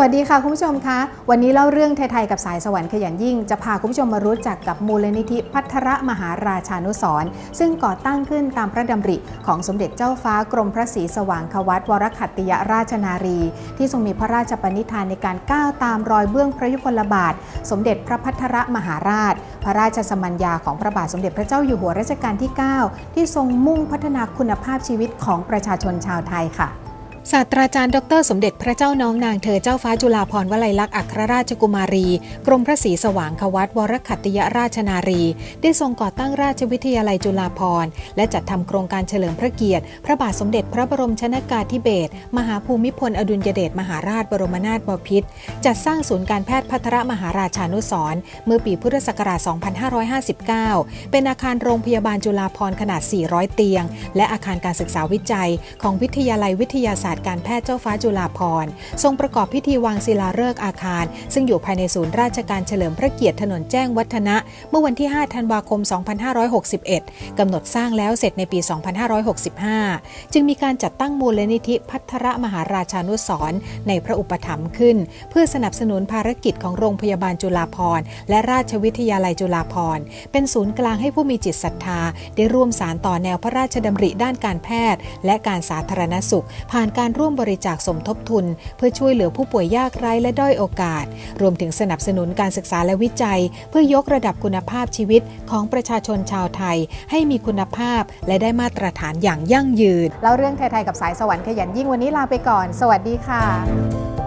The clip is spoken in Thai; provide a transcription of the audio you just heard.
วัสดีค่ะคุณผู้ชมคะ วันนี้เล่าเรื่องไทยๆกับสายสวรรค์ขยันยิ่ง จะพาคุณผู้ชมมารู้จักกับมูลนิธิพัทรมหาราชานุสร์ซึ่งก่อตั้งขึ้นตามพระดำริของสมเด็จเจ้าฟ้ากรมพระศรีสว่างควัตวรขัตติยราชนารี ที่ทรงมีพระราชปณิธานในการก้าวตามรอยเบื้องพระยุคลบาท สมเด็จพระพัทรมหาราช พระราชสมัญญาของพระบาทสมเด็จพระเจ้าอยู่หัวรัชกาลที่ 9 ที่ทรงมุ่งพัฒนาคุณภาพชีวิตของประชาชนชาวไทยค่ะ ศาสตราจารย์ดร สมเด็จพระเจ้าน้องนางเธอเจ้าฟ้าจุฬาภรณ์วลัยลักษณ์อัครราชกุมารี กรมพระศรีสว่างควัตวรขัตติยราชนารี ได้ทรงก่อตั้งราชวิทยาลัยจุฬาภรณ์และจัดทำโครงการเฉลิมพระเกียรติ พระบาทสมเด็จพระบรมชนากาธิเบศรมหาภูมิพลอดุลยเดชมหาราชบรมนาถบพิตรจัดสร้างศูนย์การแพทย์พัทรมหาราชานุสรณ์เมื่อปีพุทธศักราช 2559 เป็นอาคารโรงพยาบาลจุฬาภรณ์ขนาด 400 เตียง และอาคารการศึกษาวิจัยของวิทยาลัยวิทยาศาสตร์การแพทย์เจ้าฟ้าจุฬาภรณ์ทรงประกอบพิธีวางศิลาฤกษ์อาคาร ซึ่งอยู่ภายในศูนย์ราชการเฉลิมพระเกียรติถนนแจ้งวัฒนะ เมื่อวันที่ 5 ธันวาคม 2561 กำหนดสร้างแล้วเสร็จในปี 2565 จึงมีการจัดตั้งมูลนิธิพัทรมหาราชานุสรณ์ในพระอุปถัมภ์ขึ้น เพื่อสนับสนุนภารกิจของโรงพยาบาลจุฬาภรณ์และราชวิทยาลัยจุฬาภรณ์เป็นศูนย์กลางให้ผู้มีจิตศรัทธา ได้ร่วมสารต่อแนวพระราชดำริด้านการแพทย์ และการสาธารณสุข ผ่านการร่วมบริจาคสมทบทุน เพื่อช่วยเหลือผู้ป่วยยากไร้และด้อยโอกาส รวมถึงสนับสนุนการศึกษาและวิจัย เพื่อยกระดับคุณภาพชีวิตของประชาชนชาวไทย ให้มีคุณภาพและได้มาตรฐานอย่างยั่งยืนเล่าเรื่องไทยๆกับสายสวรรค์ขยันยิ่งวันนี้ลาไปก่อน สวัสดีค่ะ